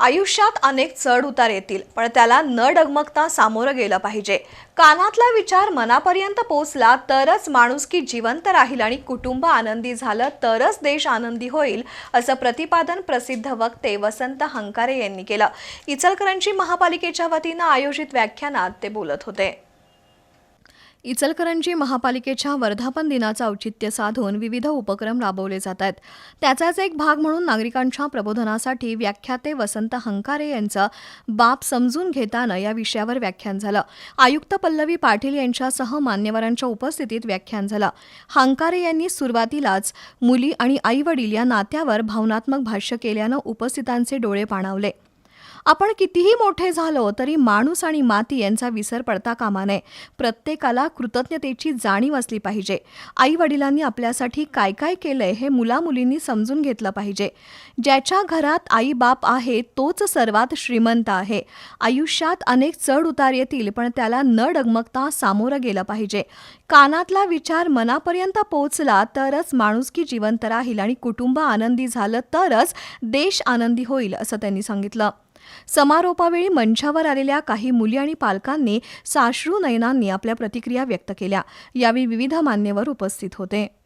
आयुष्यात अनेक चढ उतार येतील पण त्याला न डगमगता सामोरं गेलं पाहिजे. कानातला विचार मनापर्यंत पोचला तरच माणूस की जिवंत राहील आणि कुटुंब आनंदी झालं तरच देश आनंदी होईल असं प्रतिपादन प्रसिद्ध वक्ते वसंत हंकारे यांनी केलं. इचलकरंजी महापालिकेच्या वतीनं आयोजित व्याख्यानात ते बोलत होते. इचलकरंजी महापालिकेच्या वर्धापन दिनाचं औचित्य साधून विविध उपक्रम राबवले जात आहेत. त्याचाच एक भाग म्हणून नागरिकांच्या प्रबोधनासाठी व्याख्याते वसंत हंकारे यांचं बाप समजून घेताना या विषयावर व्याख्यान झालं. आयुक्त पल्लवी पाटील यांच्यासह मान्यवरांच्या उपस्थितीत व्याख्यान झालं. हंकारे यांनी सुरुवातीलाच मुली आणि आईवडील या नात्यावर भावनात्मक भाष्य केल्यानं उपस्थितांचे डोळे पाणावले. आपण कितीही मोठे झालो तरी माणूस आणि माती यांचा विसर पडता कामा नये. प्रत्येकाला कृतज्ञतेची जाणीव असली पाहिजे. आई वडिलांनी आपल्यासाठी काय काय केलंय हे मुलामुलींनी समजून घेतलं पाहिजे. ज्याच्या घरात आई बाप आहे तोच सर्वात श्रीमंत आहे. आयुष्यात अनेक चढ उतार येतील पण त्याला न डगमगता सामोरं गेलं पाहिजे. कानातला विचार मनापर्यंत पोहोचला तरच माणुसकी जिवंत राहील आणि कुटुंब आनंदी झालं तरच देश आनंदी होईल असं त्यांनी सांगितलं. समारोपावेळी मंचावर आलेल्या काही मुली आणि पालकांनी साश्रू नयनांनी आपल्या प्रतिक्रिया व्यक्त केल्या. यावेळी विविध मान्यवर उपस्थित होते.